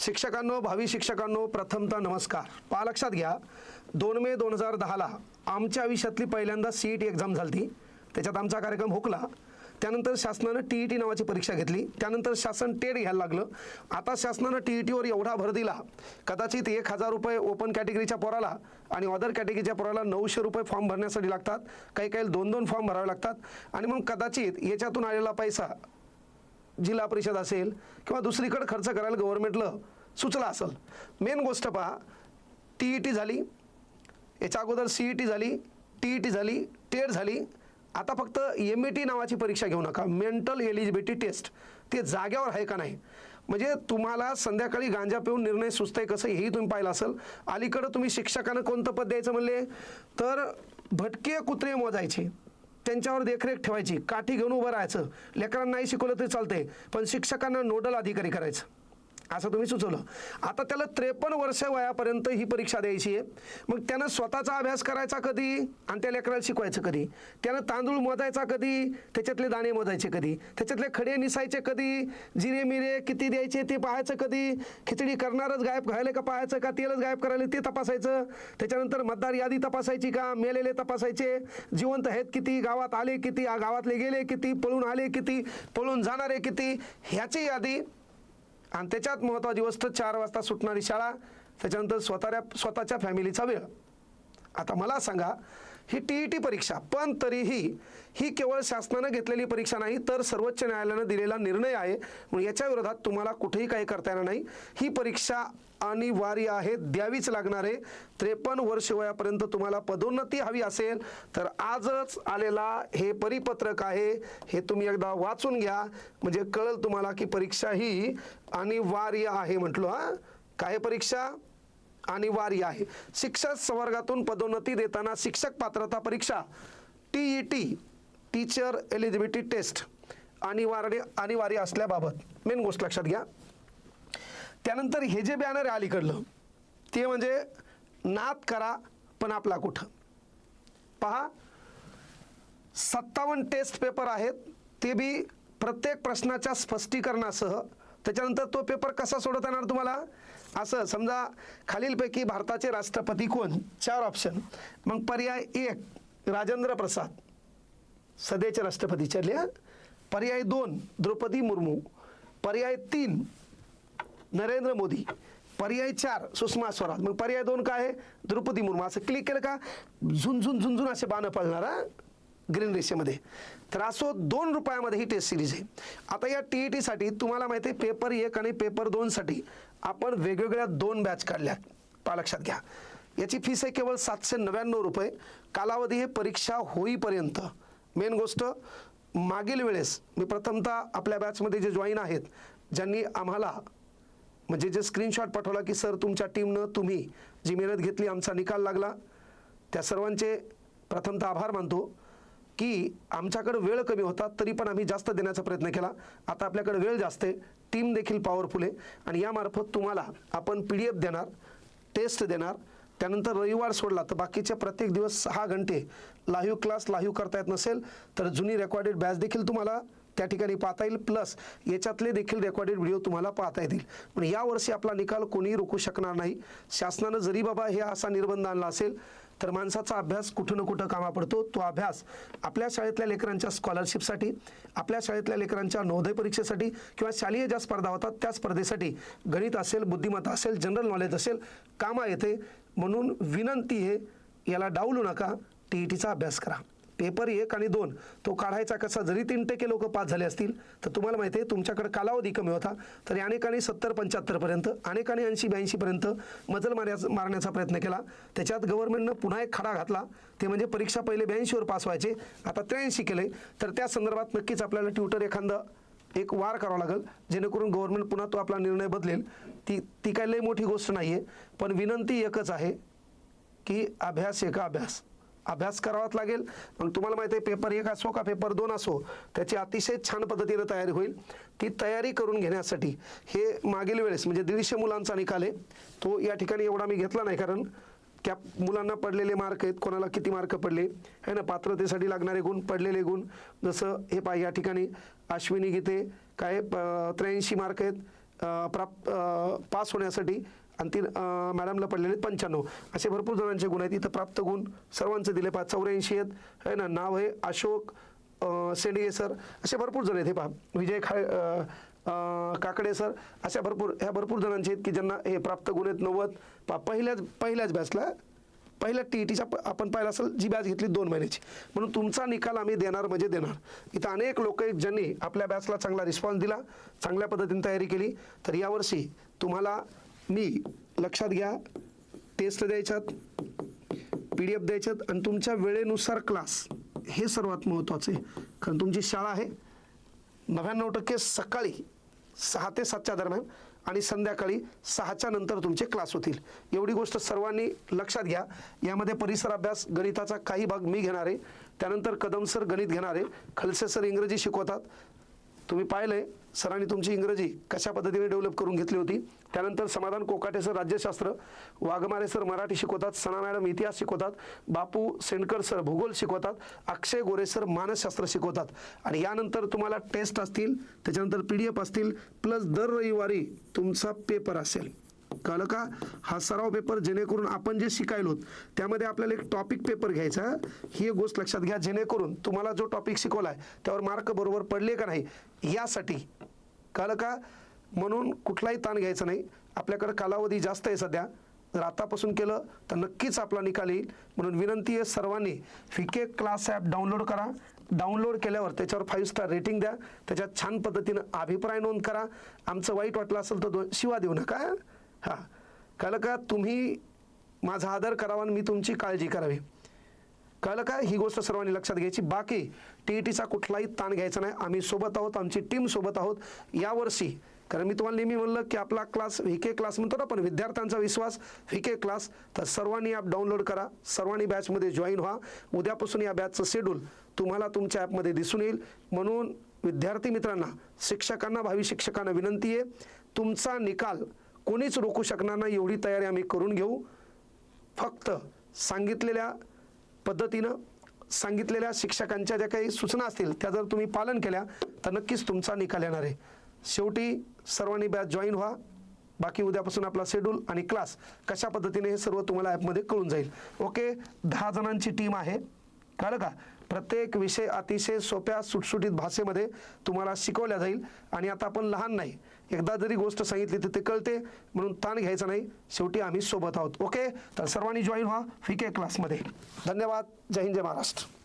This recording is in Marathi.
शिक्षकांनो भावी शिक्षकांनो प्रथमतः नमस्कार. पहा लक्षात घ्या. दोन मे दोन हजार दहाला आमच्या आयुष्यातली पहिल्यांदा सी ई टी एक्झाम झाली त्याच्यात आमचा कार्यक्रम हुकला. त्यानंतर शासनानं टी ई टी नावाची परीक्षा घेतली. त्यानंतर शासन टेट घ्यायला लागलं. आता शासनानं टी ई टीवर एवढा भर दिला. कदाचित एक हजार रुपये ओपन कॅटेगरीच्या पोराला आणि अदर कॅटेगरीच्या पोराला नऊशे रुपये फॉर्म भरण्यासाठी लागतात. काही काही दोन दोन फॉर्म भरावे लागतात. आणि मग कदाचित याच्यातून आलेला पैसा जिल्हा परिषद असेल किंवा दुसरीकडे खर्च करायला गव्हर्नमेंटला सुचला असेल. मेन गोष्ट पहा टी ई टी झाली याच्या अगोदर सी ई टी झाली टी ई टी झाली टेट झाली. आता फक्त एम ई टी नावाची परीक्षा घेऊ नका. मेंटल एलिजिबिलिटी टेस्ट ते जाग्यावर आहे का नाही? म्हणजे तुम्हाला संध्याकाळी गांजा पिऊन निर्णय सुचतंय कसं हेही तुम्ही पाहिलं असेल. अलीकडं तुम्ही शिक्षकांना कोणतं पद द्यायचं म्हणले? तर भटके कुत्रे मोजायचे. त्यांच्यावर देखरेख ठेवायची. काठी घेऊन उभं राहायचं. लेकरांना नाही शिकवलं तरी चालतंय. पण शिक्षकांना नोडल अधिकारी करायचं. असं तुम्ही सुचवलं. आता त्याला त्रेपन्न वर्ष वयापर्यंत ही परीक्षा द्यायची आहे. मग त्यानं स्वतःचा अभ्यास करायचा कधी? आणि त्या लेकराला शिकवायचं कधी? त्यानं तांदूळ मोजायचा कधी? त्याच्यातले दाणे मोजायचे कधी? त्याच्यातले खडे निसायचे कधी? जिरे मिरे किती द्यायचे ते पाहायचं कधी? खिचडी करणारच गायब घ्यायला का पाहायचं का? तेलच गायब करायला ते तपासायचं. त्याच्यानंतर मतदार यादी तपासायची का? मेलेले तपासायचे. जिवंत आहेत किती? गावात आले किती? गावातले गेले किती? पळून आले किती? पळून जाणारे किती? ह्याची यादी आणि त्याच्यात महत्त्वाची गोष्ट चार वाजता सुटणारी शाळा त्याच्यानंतर स्वतःच्या स्वतःच्या फॅमिलीचा वेळ. आता मला सांगा ही टी ई टी परीक्षा. पण तरीही ही केवळ शासनानं घेतलेली परीक्षा नाही तर सर्वोच्च न्यायालयानं दिलेला निर्णय आहे. म्हणून याच्या विरोधात तुम्हाला कुठेही काही करता येणार नाही. ही परीक्षा अनिवार्य आहे द्यावीच लागणार आहे. त्रेपन्न वर्ष वयापर्यंत तुम्हाला पदोन्नती हवी असेल तर आजच आलेला हे परिपत्रक आहे हे तुम्ही एकदा वाचून घ्या. म्हणजे कळेल तुम्हाला की परीक्षा ही अनिवार्य आहे म्हटलो हां. काय परीक्षा? अनिवार्य आहे. शिक्षक संवर्गातून पदोन्नती देताना शिक्षक पात्रता परीक्षा T E T teacher eligibility test अनिवार्य अनिवार्य असल्याबाबत. मेन गोष्ट लक्षात घ्या. त्यानंतर हे जे बॅनर आहे अलीकडलं ते म्हणजे नाद करा पण आपला कुठं? पहा. सत्तावन्न टेस्ट पेपर आहेत ते बी प्रत्येक प्रश्नाच्या स्पष्टीकरणासह. त्याच्यानंतर तो पेपर कसा सोडवता येणार तुम्हाला? असं समजा खालीलपैकी भारताचे राष्ट्रपती कोण? चार ऑप्शन मग पर्याय एक राजेंद्र प्रसाद सध्याचे राष्ट्रपती चरले पर्याय दोन द्रौपदी मुर्मू. पर्याय तीन नरेंद्र मोदी. पर्याय चार सुषमा स्वराज. मग पर्याय दोन काय आहे? द्रौपदी मुर्मू. असं क्लिक केलं का? झुंझुन झुंझुन असे बाणं पळणार ग्रीन रेषेमध्ये तर असो दोन रुपयामध्ये ही टेस्ट सिरीज आहे. आता या टी ई टीसाठी तुम्हाला माहिती आहे पेपर एक आणि पेपर दोनसाठी आपण वेगवेगळ्या दोन बॅच काढल्यात पा लक्षात घ्या. याची फीस आहे केवळ सातशे नव्याण्णव रुपये. कालावधी हे परीक्षा होईपर्यंत. मेन गोष्ट मागील वेळेस मी प्रथमतः आपल्या बॅचमध्ये जे जॉईन आहेत ज्यांनी आम्हाला म्हणजे जे स्क्रीनशॉट पाठवला की सर तुमच्या टीमनं तुम्ही जी मेहनत घेतली आमचा निकाल लागला. त्या सर्वांचे प्रथमतः आभार मानतो. की आमच्याकडे वेळ कमी होता तरी पण आम्ही जास्त देण्याचा प्रयत्न केला. आता आपल्याकडे वेळ जास्त आहे. टीम देखील पॉवरफुल आहे. आणि यामार्फत तुम्हाला आपण पी डी एफ देणार टेस्ट देणार. त्यानंतर रविवार सोडला तर बाकीचे प्रत्येक दिवस सहा घंटे लाईव्ह क्लास लाईव्ह करता येत नसेल तर जुनी रेकॉर्डेड बॅच देखील तुम्हाला त्या ठिकाणी पाहता येईल. प्लस याच्यातले देखील रेकॉर्डेड व्हिडिओ तुम्हाला पाहता येतील. पण यावर्षी आपला निकाल कोणीही रोखू शकणार नाही. शासनानं जरी बाबा हे असा निर्बंध आणला असेल तर माणसाचा अभ्यास कुठं ना कुठं कामा पडतो. तो अभ्यास आपल्या शाळेतल्या लेकरांच्या स्कॉलरशिपसाठी आपल्या शाळेतल्या लेकरांच्या नवोदय परीक्षेसाठी किंवा शालेय ज्या स्पर्धा होतात त्या स्पर्धेसाठी गणित असेल बुद्धिमत्ता असेल जनरल नॉलेज असेल कामा येते. म्हणून विनंती आहे याला डावलू नका. टी ई टीचा अभ्यास करा. पेपर एक आणि दोन तो काढायचा कसा? जरी तीन टक्के लोक पास झाले असतील तर तुम्हाला माहिती आहे तुमच्याकडे कालावधी कमी होता. तरी अनेकांनी सत्तर पंच्याहत्तरपर्यंत अनेकांनी ऐंशी ब्याऐंशीपर्यंत मजल मारण्याचा मारण्याचा प्रयत्न केला. त्याच्यात गव्हर्नमेंटनं पुन्हा एक खडा घातला. ते म्हणजे परीक्षा पहिले ब्याऐंशीवर पास व्हायचे आता त्र्याऐंशी केले. तर त्या संदर्भात नक्कीच आपल्याला ट्विटर एखादं एक वार करावा लागेल जेणेकरून गव्हर्नमेंट पुन्हा तो आपला निर्णय बदलेल. ती ती काही लई मोठी गोष्ट नाही आहे पण विनंती एकच आहे की अभ्यास एका अभ्यास. अभ्यास करावाच लागेल. मग तुम्हाला माहिती आहे पेपर एक असो का पेपर दोन असो त्याची अतिशय छान पद्धतीनं तयारी होईल. ती तयारी करून घेण्यासाठी हे मागील वेळेस म्हणजे दीडशे मुलांचा निकाल आहे तो या ठिकाणी एवढा मी घेतला नाही कारण त्या मुलांना पडलेले मार्क आहेत कोणाला किती मार्क पडले आहे ना? पात्रतेसाठी लागणारे गुण पडलेले गुण जसं हे पा या ठिकाणी अश्विनी गीते काय त्र्याऐंशी मार्क आहेत प्राप प्राप्त पास होण्यासाठी आणि ती मॅडमला पडलेले पंच्याण्णव. असे भरपूर जणांचे गुण आहेत. इथं प्राप्त गुण सर्वांचे दिले पहा चौऱ्याऐंशी आहेत. आहे ना? नाव आहे अशोक सेंडगे सर. असे भरपूर जण आहेत. हे पहा विजय खा काकडे सर. अशा भरपूर ह्या भरपूर जणांचे आहेत की ज्यांना हे प्राप्त गुण आहेत. नव्वद. पहा पहिल्याच पहिल्याच बॅचला पहिल्या टी ई टीच्या आपण पाहिला असेल जी बॅच घेतली दोन महिन्याची. म्हणून तुमचा निकाल आम्ही देणार म्हणजे देणार. इथं अनेक लोक आहेत ज्यांनी आपल्या बॅचला चांगला रिस्पॉन्स दिला चांगल्या पद्धतीने तयारी केली. तर यावर्षी तुम्हाला मी लक्षात घ्या टेस्ट द्यायच्यात पी डी एफ द्यायच्यात आणि तुमच्या वेळेनुसार क्लास हे सर्वात महत्त्वाचं आहे. कारण तुमची शाळा आहे. नव्याण्णव टक्के सकाळी सहा ते सातच्या दरम्यान आणि संध्याकाळी सहाच्या नंतर तुमचे क्लास होतील. एवढी गोष्ट सर्वांनी लक्षात घ्या. यामध्ये परिसर अभ्यास गणिताचा काही भाग मी घेणार आहे. त्यानंतर कदम सर गणित घेणार आहे. खलसे सर इंग्रजी शिकवतात. तुम्ही पाहिलंय सरांनी तुमची इंग्रजी कशा पद्धतीने डेव्हलप करून घेतली होती? त्यानंतर समाधान कोकाटे सर राज्यशास्त्र वाघमारे सर मराठी शिकवतात सना मॅडम इतिहास शिकवतात बापू सेंडकर सर भूगोल शिकवतात अक्षय गोरे सर मानसशास्त्र शिकवतात. आणि यानंतर तुम्हाला टेस्ट असतील त्याच्यानंतर पी डी एफ असतील प्लस दर रविवारी तुमचा पेपर असेल. कळलं का हा सराव पेपर जेणेकरून आपण जे शिकायलो त्यामध्ये आपल्याला एक टॉपिक पेपर घ्यायचा. ही एक गोष्ट लक्षात घ्या जेणेकरून तुम्हाला जो टॉपिक शिकवला आहे त्यावर मार्क बरोबर पडले का नाही यासाठी कळलं का म्हणून कुठलाही ताण घ्यायचा नाही. आपल्याकडे कालावधी जास्त आहे सध्या. जर आतापासून केलं तर नक्कीच आपला निकाल येईल. म्हणून विनंती आहे सर्वांनी फिके क्लास ॲप डाउनलोड करा. डाउनलोड केल्यावर त्याच्यावर फाईव्ह स्टार रेटिंग द्या. त्याच्यात छान पद्धतीनं अभिप्राय नोंद करा. आमचं वाईट वाटलं असेल तर दोन शिवा देऊ नका. हां. कळलं का तुम्ही माझा आदर करावा आणि मी तुमची काळजी करावी. कळलं का ही गोष्ट सर्वांनी लक्षात घ्यायची. बाकी टी ई टीचा कुठलाही ताण घ्यायचा नाही. आम्ही सोबत आहोत आमची टीम सोबत आहोत. यावर्षी कारण मी तुम्हाला नेहमी म्हणलं की आपला क्लास व्हीके क्लास म्हणतो ना पण विद्यार्थ्यांचा विश्वास व्हीके क्लास. तर सर्वांनी ॲप डाउनलोड करा. सर्वांनी बॅचमध्ये जॉईन व्हा. उद्यापासून या बॅचचं शेड्यूल तुम्हाला तुमच्या ॲपमध्ये दिसून येईल. म्हणून विद्यार्थी मित्रांना शिक्षकांना भावी शिक्षकांना विनंती आहे. तुमचा निकाल कोणीच रोखू शकणार नाही एवढी तयारी आम्ही करून घेऊ. फक्त सांगितलेल्या पद्धतीनं सांगितलेल्या शिक्षकांच्या ज्या काही सूचना असतील त्या जर तुम्ही पालन केल्या तर नक्कीच तुमचा निकाल येणार आहे. शेवटी सर्वांनी बॅच जॉईन व्हा. बाकी उद्यापासून आपला शेड्यूल आणि क्लास कशा पद्धतीने हे सर्व तुम्हाला ॲपमध्ये कळून जाईल. ओके दहा जणांची टीम आहे. कळलं का? प्रत्येक विषय अतिशय सोप्या सुटसुटीत भाषेमध्ये तुम्हाला शिकवल्या जाईल. आणि आता आपण लहान नाही. एकदा जरी गोष्ट सांगितली तर ते कळते. म्हणून ताण घ्यायचा नाही. शेवटी आम्ही सोबत आहोत. ओके? तर सर्वांनी जॉईन व्हा. फिके क्लासमध्ये धन्यवाद. जय हिंद जय महाराष्ट्र.